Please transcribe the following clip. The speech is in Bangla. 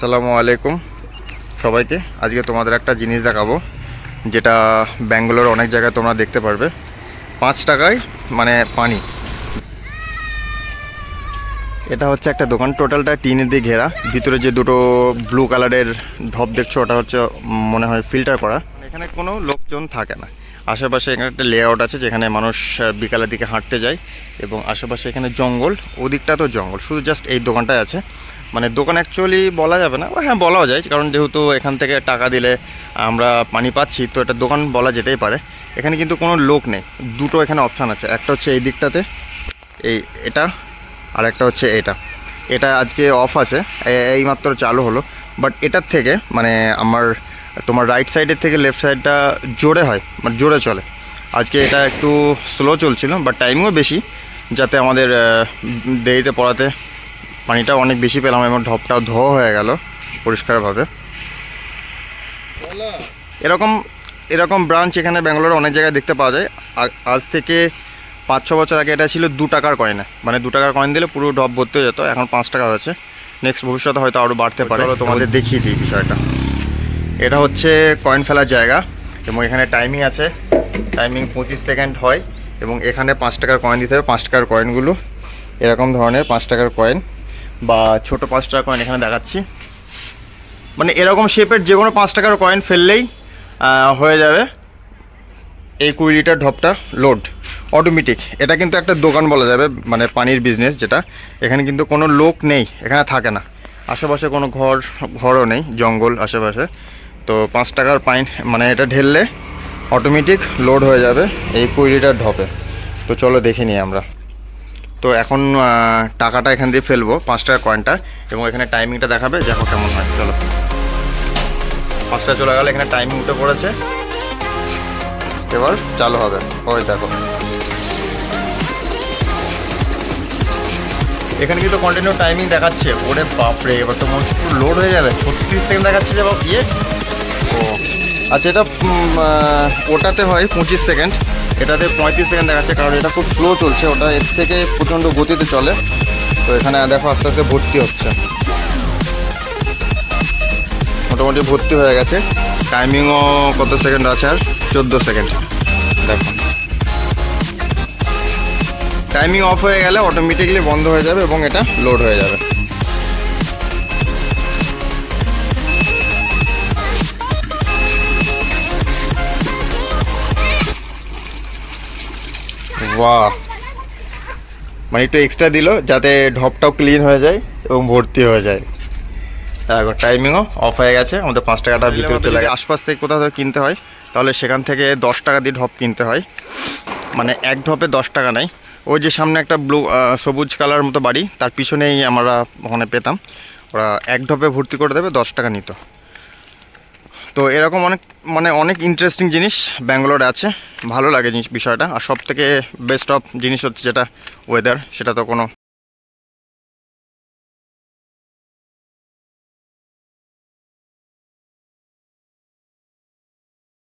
আসসালামু আলাইকুম সবাইকে। আজকে তোমাদের একটা জিনিস দেখাবো, যেটা ব্যাঙ্গালোর অনেক জায়গায় তোমরা দেখতে পারবে। পাঁচ টাকায় মানে পানি। এটা হচ্ছে একটা দোকান, টোটালটা টিনের দিয়ে ঘেরা। ভিতরে যে দুটো ব্লু কালারের ঢপ দেখছ, ওটা হচ্ছে মনে হয় ফিল্টার করা। এখানে কোনো লোকজন থাকে না। আশেপাশে এখানে একটা লেআউট আছে, যেখানে মানুষ বিকালের দিকে হাঁটতে যায়। এবং আশেপাশে এখানে জঙ্গল, ওদিকটা তো জঙ্গল। শুধু জাস্ট এই দোকানটাই আছে। মানে দোকান অ্যাকচুয়ালি বলা যাবে না হ্যাঁ বলাও যায়। কারণ যেহেতু এখান থেকে টাকা দিলে আমরা পানি পাচ্ছি, তো এটা দোকান বলা যেতেই পারে। এখানে কিন্তু কোনো লোক নেই। দুটো এখানে অপশান আছে। একটা হচ্ছে এই দিকটাতে, এই এটা, আর একটা হচ্ছে এটা। এটা আজকে অফ আছে, এ- এইমাত্র চালু হলো। বাট এটার থেকে মানে আমার, তোমার রাইট সাইডের থেকে লেফট সাইডটা জোরে হয় মানে জোরে চলে। আজকে এটা একটু স্লো চলছিল বাট টাইমিংও বেশি, যাতে আমাদের দেরিতে পড়াতে পানিটা অনেক বেশি পেলাম এবং ঢপটাও ধোয়া হয়ে গেল পরিষ্কারভাবে। এরকম এরকম ব্রাঞ্চ এখানে ব্যাঙ্গালোরে অনেক জায়গায় দেখতে পাওয়া যায়। আজ থেকে পাঁচ ছ বছর আগে এটা ছিল দু টাকার কয়েনে মানে দু টাকার কয়েন দিলে পুরো ডব ভর্তি হয়ে যেত এখন পাঁচ টাকা হয়েছে। নেক্সট ভবিষ্যতে হয়তো আরও বাড়তে পারে। তোমাদের দেখিয়ে দিই বিষয়টা। এটা হচ্ছে কয়েন ফেলার জায়গা এবং এখানে টাইমিং আছে। টাইমিং পঁচিশ সেকেন্ড হয় এবং এখানে পাঁচ টাকার কয়েন দিতে হবে। পাঁচ টাকার কয়েনগুলো এরকম ধরনের পাঁচ টাকার কয়েন বা ছোট পাঁচ টাকার কয়েন এখানে দেখাচ্ছি। মানে এরকম শেপের যে কোনো পাঁচ টাকার কয়েন ফেললেই হয়ে যাবে এই কুড়ি লিটার ঢপটা লোড অটোমেটিক এটা কিন্তু একটা দোকান বলা যাবে মানে পানির বিজনেস যেটা। এখানে কিন্তু কোনো লোক নেই, এখানে থাকে না। আশেপাশে কোনো ঘর, ঘরও নেই, জঙ্গল আশেপাশে। তো পাঁচ টাকার পাইন মানে এটা ঢেললে অটোমেটিক লোড হয়ে যাবে এই কুড়ি লিটার ঢপে। তো চলো দেখে নিই আমরা। তো এখন টাকাটা এখান দিয়ে ফেলব, পাঁচ টাকার কয়েনটা এবং এখানে টাইমিংটা দেখাবে দেখো কেমন হয়। চলো। পাঁচটা চলে গেলে, এখানে টাইমিং উঠে পড়েছে। এবার চালু হবে। ওই দেখো। এখানে কিন্তু কন্টিনিউ টাইমিং দেখাচ্ছে। ওরে বাপরে, এবার তো মনে হচ্ছে লোড হয়ে যাবে। ছত্রিশ সেকেন্ড দেখাচ্ছে যে ইয়ে। ও। আচ্ছা এটা ওটাতে হয় পঁচিশ সেকেন্ড এটাতে পঁয়ত্রিশ সেকেন্ড দেখাচ্ছে, কারণ এটা খুব স্লো চলছে, ওটা এর থেকে প্রচণ্ড গতিতে চলে। তো এখানে দেখো আস্তে আস্তে ভর্তি হচ্ছে। মোটামুটি ভর্তি হয়ে গেছে। টাইমিংও কত সেকেন্ড আছে আর? চোদ্দ সেকেন্ড। দেখো। টাইমিং অফ হয়ে গেলে অটোমেটিকলি বন্ধ হয়ে যাবে এবং এটা লোড হয়ে যাবে। বাহ। মানে একটু এক্সট্রা দিল যাতে ঢপটাও ক্লিন হয়ে যায় এবং ভর্তি হয়ে যায়। দেখো টাইমিংও অফ হয়ে গেছে আমাদের পাঁচ টাকাটা ভিতরে চলে গেছে আশপাশ থেকে কোথাও কিনতে হয় তাহলে সেখান থেকে দশ টাকা দিয়ে ঢপ কিনতে হয়। মানে এক ঢপে দশ টাকা নেই ওই যে সামনে একটা ব্লু সবুজ কালার মতো বাড়ি তার পিছনেই আমরা ওখানে পেতাম। ওরা এক ঢপে ভর্তি করে দেবে দশ টাকা নিত। তো এরকম অনেক মানে অনেক ইন্টারেস্টিং জিনিস ব্যাঙ্গালোরে আছে। ভালো লাগে জিনিস, বিষয়টা। আর সব থেকে বেস্ট অফ জিনিস হচ্ছে যেটা ওয়েদার সেটা তো কোনো